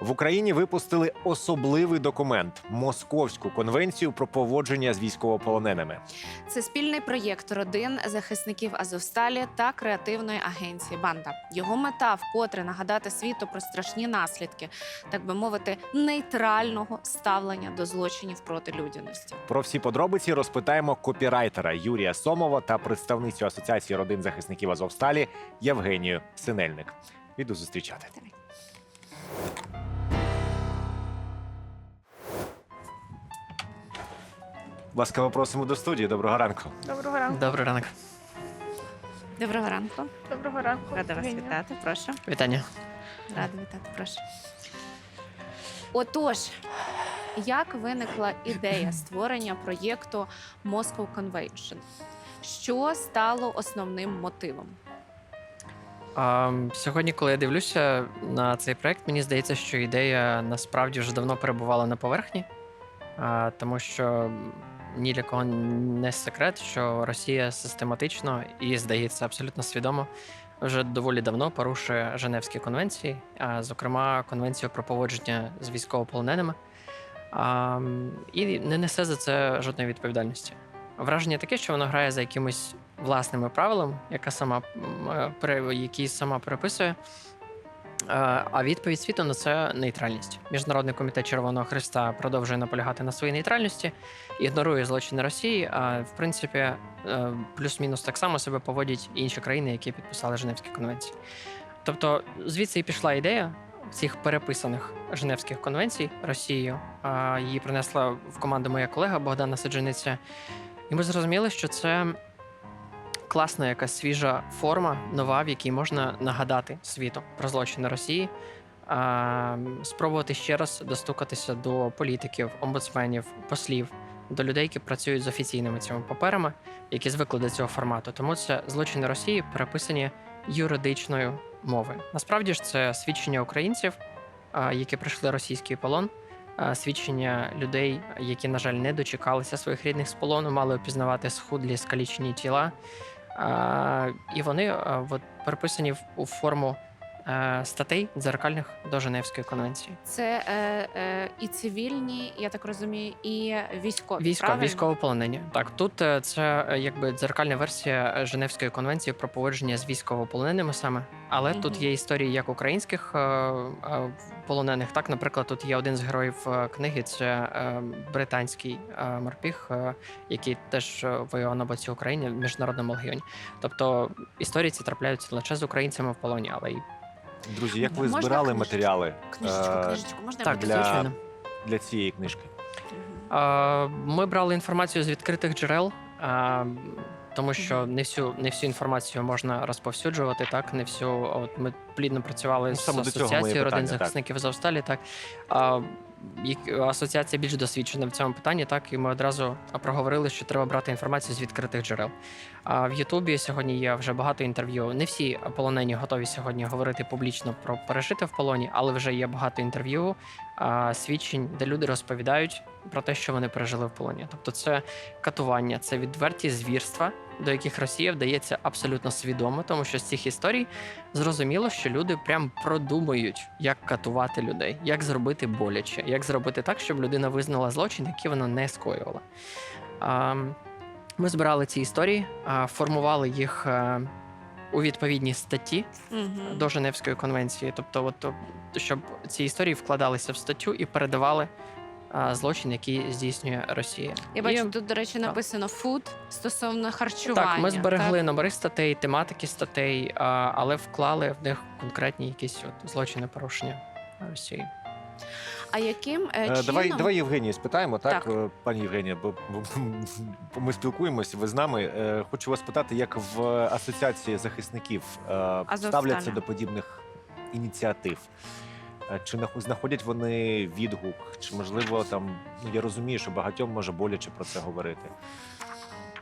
В Україні випустили особливий документ Московську конвенцію про поводження з військовополоненими. Це спільний проєкт родин захисників Азовсталі та креативної агенції Банда. Його мета вкотре нагадати світу про страшні наслідки, так би мовити, нейтрального ставлення до злочинів проти людяності. Про всі подробиці розпитаємо копірайтера Юрія Сомова та представницю Асоціації родин захисників Азовсталі Євгенію Синельник. Іду зустрічати. Ласкаво просимо до студії. Доброго ранку. Доброго ранку. Добрий ранок. Доброго ранку. Доброго ранку. Рада вас вітати. Прошу. Вітання. Рада вітати, прошу. Отож, як виникла ідея створення проєкту Moscow Convention? Що стало основним мотивом? А, сьогодні, коли я дивлюся на цей проект, мені здається, що ідея насправді вже давно перебувала на поверхні, а, тому що ні для кого не секрет, що Росія систематично і, здається, абсолютно свідомо вже доволі давно порушує Женевські конвенції, а, зокрема конвенцію про поводження з військовополоненими, а, і не несе за це жодної відповідальності. Враження таке, що вона грає за якимось власними правилами, яка сама е, які сама переписує. Е, А відповідь світу на це нейтральність. Міжнародний комітет Червоного Христа продовжує наполягати на своїй нейтральності, ігнорує злочини Росії. А в принципі, е, плюс-мінус так само себе поводять інші країни, які підписали Женевські конвенції. Тобто, звідси і пішла ідея цих переписаних Женевських конвенцій Росією. Її принесла в команду моя колега Богдана Саджаниця. І ми зрозуміли, що це класна якась свіжа форма, нова, в якій можна нагадати світу про злочини Росії, а, спробувати ще раз достукатися до політиків, омбудсменів, послів, до людей, які працюють з офіційними цими паперами, які звикли до цього формату. Тому це злочини Росії переписані юридичною мовою. Насправді ж це свідчення українців, які пройшли російський полон. Свідчення людей, які, на жаль, не дочекалися своїх рідних з полону, мали опізнавати схудлі скалічені тіла. І вони от, переписані в, у форму статей дзеркальних до Женевської конвенції. Це е, е, і цивільні, я так розумію, і військові. Військо, правильно? військовополонені. Так, тут е, це е, якби дзеркальна версія е, Женевської конвенції про поводження з військовополоненими саме. Але тут є історії як українських е, е, полонених. Так, наприклад, тут є один з героїв е, книги, це е, британський е, морпіг, е, який теж е, воював на боці України в міжнародному легіоні. Тобто історії ці трапляються не лише з українцями в полоні, але й Друзі, як ви Можна збирали книжечку? матеріали Книжечку, е, книжечку, можна так, для- звичайно. для цієї книжки? Е, Ми брали інформацію з відкритих джерел, е, тому що не всю не всю інформацію можна розповсюджувати. Так, не всю. От ми плідно працювали Ну, з саме до цього моє асоціацією родин питання, так. захисників з Так асоціація більш досвідчена в цьому питанні. Так, і ми одразу проговорили, що треба брати інформацію з відкритих джерел. А в Ютубі сьогодні є вже багато інтерв'ю. Не всі полонені готові сьогодні говорити публічно про пережити в полоні, але вже є багато інтерв'ю, свідчень, де люди розповідають про те, що вони пережили в полоні. Тобто, це катування, це відверті звірства, до яких Росія вдається абсолютно свідомо, тому що з цих історій зрозуміло, що люди прям продумують, як катувати людей, як зробити боляче, як зробити так, щоб людина визнала злочин, який вона не скоювала. Ми збирали ці історії, формували їх е, у відповідній статті Мгм. до Женевської конвенції. Тобто, от, щоб ці історії вкладалися в статтю і передавали а, злочин, який здійснює Росія. Я бачу, І- тут, до речі, написано фуд стосовно харчування. Так, ми зберегли так? номери статей, тематики статей, а, але вклали в них конкретні якісь от злочини порушення Росії. А яким е, Е, чином... Давай, давай Євгенію спитаємо, так, Так. Е, пані Євгенія, бо, бо ми спілкуємося, ви з нами. Е, Хочу вас питати, як в асоціації захисників е, ставляться до подібних ініціатив? Е, Чи нах- знаходять вони відгук? Чи можливо там ну я розумію, що багатьом може боляче про це говорити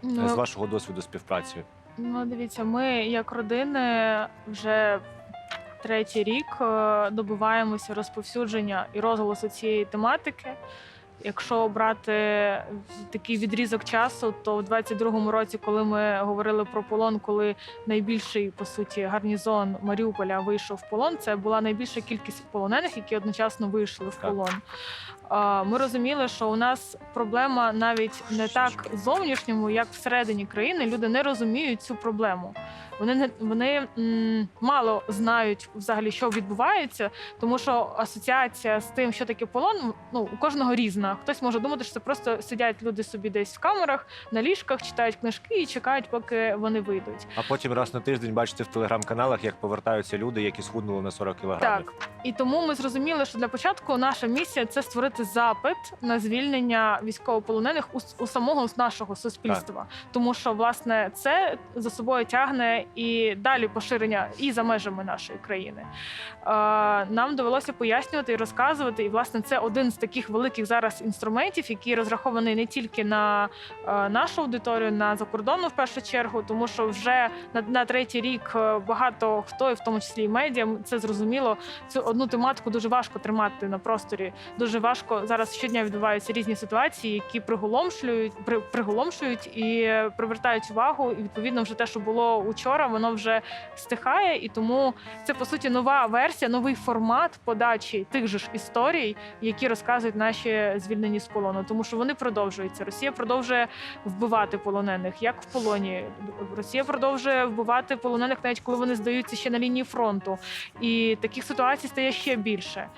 ну, з вашого досвіду співпраці? ну, дивіться, ми як родини вже третій рік е, добиваємося розповсюдження і розголосу цієї тематики. Якщо брати такий відрізок часу, то в 22-му році, коли ми говорили про полон, коли найбільший по суті гарнізон Маріуполя вийшов в полон, це була найбільша кількість полонених, які одночасно вийшли в полон. Ми розуміли, що у нас проблема навіть не так зовнішньому, як всередині країни. Люди не розуміють цю проблему. Вони не вони м, мало знають взагалі, що відбувається, тому що асоціація з тим, що таке полон, ну у кожного різна. Хтось може думати, що це просто сидять люди собі десь в камерах на ліжках, читають книжки і чекають, поки вони вийдуть. А потім раз на тиждень бачите в телеграм-каналах, як повертаються люди, які схуднули на 40 кілограмів. Так і тому ми зрозуміли, що для початку наша місія це створити запит на звільнення військовополонених у, у самого нашого суспільства, тому що власне це за собою тягне і далі поширення і за межами нашої країни. Е, нам довелося пояснювати і розказувати. І власне це один з таких великих зараз інструментів, який розрахований не тільки на е, нашу аудиторію, на закордонну в першу чергу, тому що вже на, на третій рік е, багато хто, і в тому числі і медіа, це зрозуміло. Цю одну тематику дуже важко тримати на просторі. Дуже важко зараз щодня відбуваються різні ситуації, які приголомшлюють, при, приголомшують і привертають увагу. І відповідно, вже те, що було учора, воно вже стихає. І тому це по суті нова версія, новий формат подачі тих же ж історій, які розказують наші звільнені з полону, тому що вони продовжуються. Росія продовжує вбивати полонених, як в полоні. Росія продовжує вбивати полонених, навіть коли вони здаються ще на лінії фронту. І таких ситуацій стає ще більше.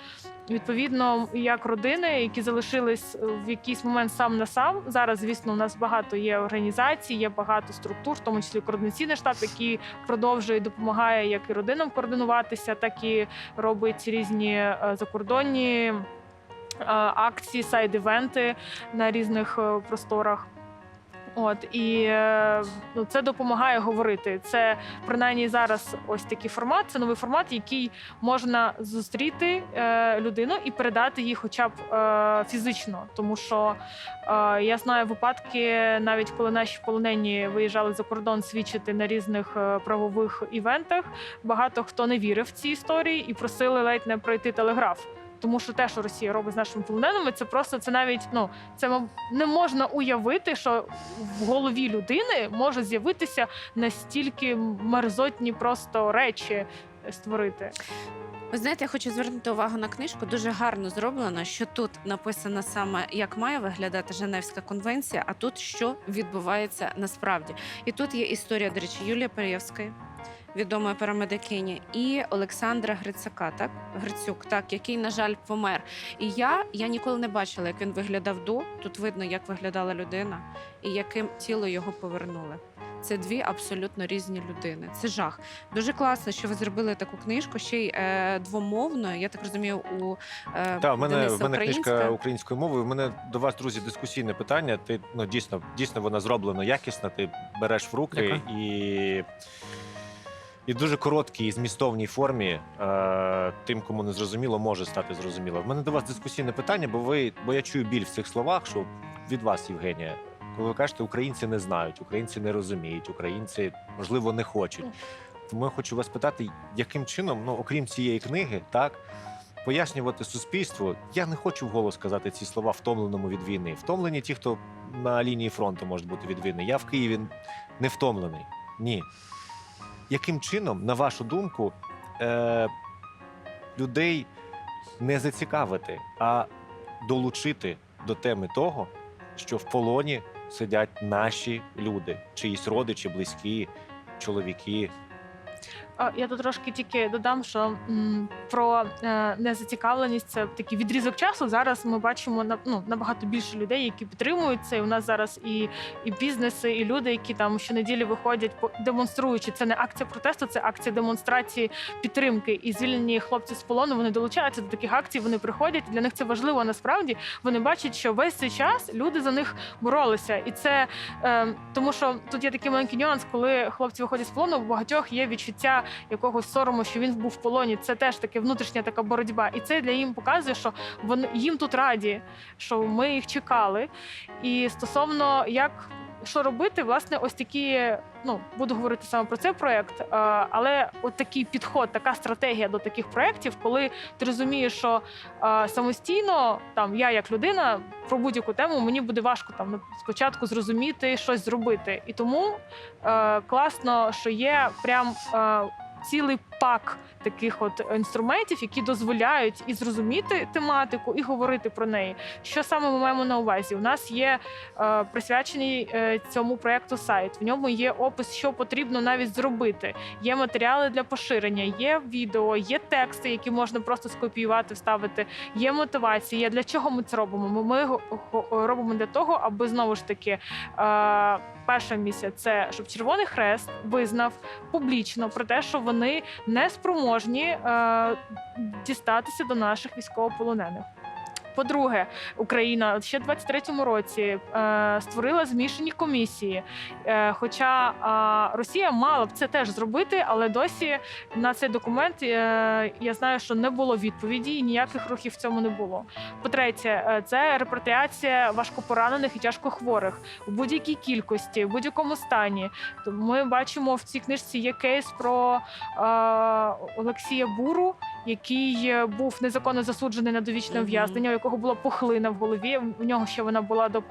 Відповідно, як родини, які залишились в якийсь момент сам на сам. Зараз, звісно, у нас багато є організацій, є багато структур, в тому числі координаційний штаб, який продовжує допомагає як і родинам координуватися, так і робить різні е, закордонні е, акції, сайд-івенти на різних е, просторах. От і е, ну, це допомагає говорити. Це принаймні зараз ось такий формат. Це новий формат, який можна зустріти е, людину і передати їй, хоча б е, фізично. Тому що е, я знаю випадки, навіть коли наші полонені виїжджали за кордон свідчити на різних е, правових івентах. Багато хто не вірив в ці історії і просили ледь не пройти телеграф. Тому що те, що Росія робить з нашими полоненими, це просто це навіть ну це не можна уявити, що в голові людини може з'явитися настільки мерзотні просто речі створити. Ви знаєте, я хочу звернути увагу на книжку. Дуже гарно зроблено, що тут написано саме, як має виглядати Женевська конвенція, а тут що відбувається насправді. І тут є історія, до речі, Юлія Переєвської, відомої парамедикині, і Олександра Грицака, так Грицюк, так який, на жаль, помер. І я, я ніколи не бачила, як він виглядав до. Тут видно, як виглядала людина і яким тіло його повернули. Це дві абсолютно різні людини. Це жах. Дуже класно, що ви зробили таку книжку, ще й е, двомовною. Я так розумію, у е, Так, в мене, в мене книжка українською мовою. У мене до вас, друзі, дискусійне питання. Ти ну дійсно, дійсно вона зроблена якісно. Ти береш в руки і. І дуже короткій і змістовній формі е, тим, кому не зрозуміло, може стати зрозуміло. В мене до вас дискусійне питання, бо ви, бо я чую біль в цих словах, що від вас, Євгенія, коли ви кажете, українці не знають, українці не розуміють, українці можливо не хочуть. Тому я хочу вас питати, яким чином, ну окрім цієї книги, так пояснювати суспільству. Я не хочу вголос сказати ці слова втомленому від війни. Втомлені ті, хто на лінії фронту можуть бути від війни. Я в Києві не втомлений. Ні. Яким чином, на вашу думку, е- людей не зацікавити, а долучити до теми того, що в полоні сидять наші люди, чиїсь родичі, близькі, чоловіки, Я тут трошки тільки додам, що м, про е, незацікавленість це такий відрізок часу. Зараз ми бачимо на ну набагато більше людей, які підтримують це. І у нас зараз і, і бізнеси, і люди, які там щонеділі виходять по демонструючи. Це не акція протесту, це акція демонстрації підтримки. І звільнені хлопці з полону вони долучаються до таких акцій. Вони приходять. Для них це важливо насправді. Вони бачать, що весь цей час люди за них боролися, і це е, тому, що тут є такий маленький нюанс, коли хлопці виходять з полону, у багатьох є відчуття якогось сорому, що він був в полоні. Це теж таке внутрішня така боротьба. І це для їм показує, що вони їм тут раді, що ми їх чекали. І стосовно як. Що робити? Власне, ось такі. Ну буду говорити саме про цей проект, е, але от такий підход, така стратегія до таких проєктів, коли ти розумієш, що е, самостійно там я як людина про будь-яку тему мені буде важко там спочатку зрозуміти щось зробити. І тому е, класно, що є прям. Цілий пак таких от інструментів, які дозволяють і зрозуміти тематику, і говорити про неї. Що саме ми маємо на увазі? У нас є е, присвячений е, цьому проекту сайт. В ньому є опис, що потрібно навіть зробити. Є матеріали для поширення, є відео, є тексти, які можна просто скопіювати, вставити. Є мотивація. Для чого ми це робимо? Ми, робимо для того, аби знову ж таки. Е, Перша місія це щоб Червоний Хрест визнав публічно про те, що вони не спроможні е, дістатися до наших військовополонених. По-друге, Україна ще в 23-му році е, створила змішані комісії. Е, хоча е, Росія мала б це теж зробити, але досі на цей документ е, я знаю, що не було відповіді і ніяких рухів в цьому не було. По-третє, е, це репатріація важкопоранених і тяжкохворих у будь-якій кількості, в будь-якому стані. Ми бачимо в цій книжці є кейс про е, Олексія Буру, який е, був незаконно засуджений на довічне ув'язнення, у якого була пухлина в голові. В нього ще вона була до,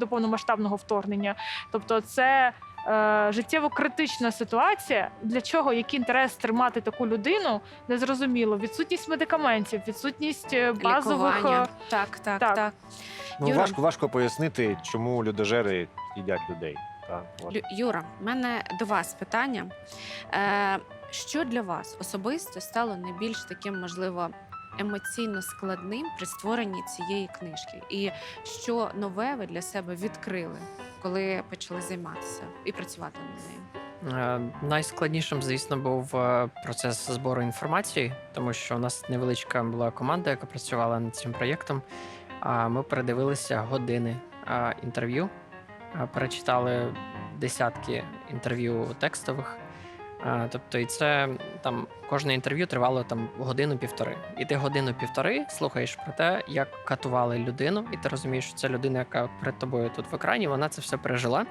до повномасштабного вторгнення. Тобто, це е, життєво критична ситуація. Для чого який інтерес тримати таку людину? Незрозуміло. Відсутність медикаментів, відсутність е, базових. Лікування. е, Так, так, так. так. Ну, Юра. важко, важко пояснити, чому людожери їдять людей. Юра, в мене до вас питання. Е, що для вас особисто стало найбільш таким, можливо, емоційно складним при створенні цієї книжки? І що нове ви для себе відкрили, коли почали займатися і працювати над нею? Е, Найскладнішим, звісно, був е, процес збору інформації, тому що у нас невеличка була команда, яка працювала над цим проєктом. Ми передивилися години е, інтерв'ю, перечитали десятки інтерв'ю текстових. Е, Тобто, і це там кожне інтерв'ю тривало там годину-півтори. І ти годину-півтори слухаєш про те, як катували людину, і ти розумієш, що ця людина, яка перед тобою тут в екрані, вона це все пережила.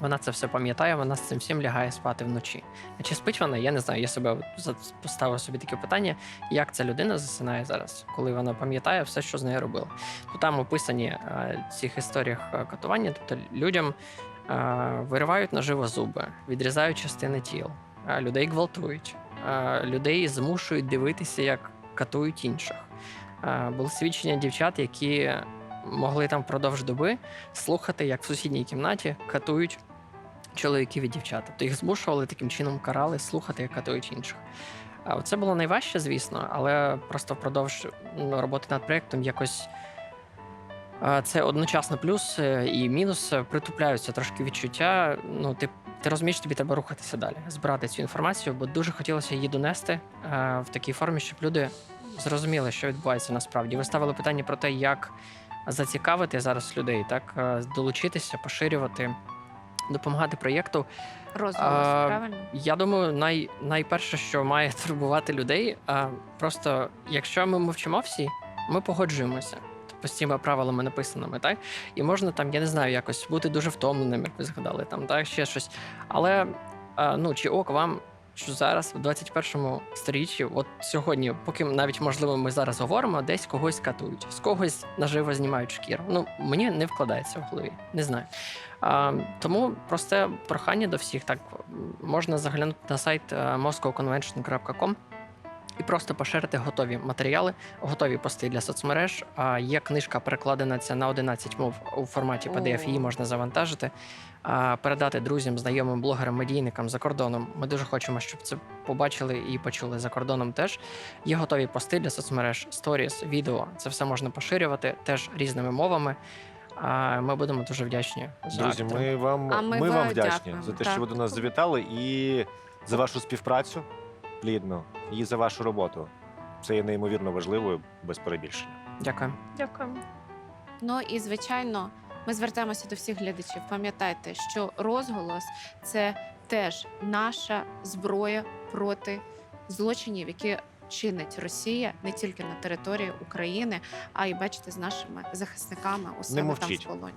Вона це все пам'ятає, вона з цим всім лягає спати вночі. А чи спить вона? Я не знаю. Я себе поставив собі таке питання, як ця людина засинає зараз, коли вона пам'ятає все, що з нею робила. То там описані е, в цих історіях е, катування, тобто людям виривають наживо зуби, відрізають частини тіл, людей гвалтують, людей змушують дивитися, як катують інших. Були свідчення дівчат, які могли там впродовж доби слухати, як в сусідній кімнаті катують чоловіків і дівчат. Тобто їх змушували таким чином карали слухати, як катують інших. Це було найважче, звісно, але просто впродовж ну, роботи над проєктом якось це одночасно плюс е, і мінус притупляються трошки відчуття. Ну, ти, ти розумієш, тобі треба рухатися далі, збирати цю інформацію, бо дуже хотілося її донести е, в такій формі, щоб люди зрозуміли, що відбувається насправді. Ви ставили питання про те, як зацікавити зараз людей, так е, долучитися, поширювати, допомагати проєкту. Правильно? Я думаю, най, найперше, що має турбувати людей, просто якщо ми мовчимо всі, ми погоджуємося. З правилами написаними, так? І можна там, я не знаю, якось бути дуже втомленим, як ви згадали, там, так, ще щось. Але а, ну, чи ок вам, що зараз, в 21 сторіччі, от сьогодні, поки навіть можливо ми зараз говоримо, десь когось катують, з когось наживо знімають шкіру. Ну, мені не вкладається в голові, не знаю. А, тому просте прохання до всіх так можна заглянути на сайт е, moscowconvention.com і просто поширити готові матеріали, готові пости для соцмереж. А є книжка перекладена ця на 11 мов у форматі PDF, її можна завантажити, а, передати друзям, знайомим, блогерам, медійникам за кордоном. Ми дуже хочемо, щоб це побачили і почули за кордоном. Теж є готові пости для соцмереж, сторіс, відео. Це все можна поширювати теж різними мовами. А ми будемо дуже вдячні. за Друзі, ми вам, А ми ми вам вам вдячні дякуємо, за те, так. що ви до нас завітали, і за вашу співпрацю плідну, і за вашу роботу. Це є неймовірно важливою, без перебільшення. Дякую. Дякуємо. Ну і звичайно, ми звертаємося до всіх глядачів. Пам'ятайте, що розголос це теж наша зброя проти злочинів, які чинить Росія не тільки на території України, а й бачите з нашими захисниками у себе там в мовчіть. полоні.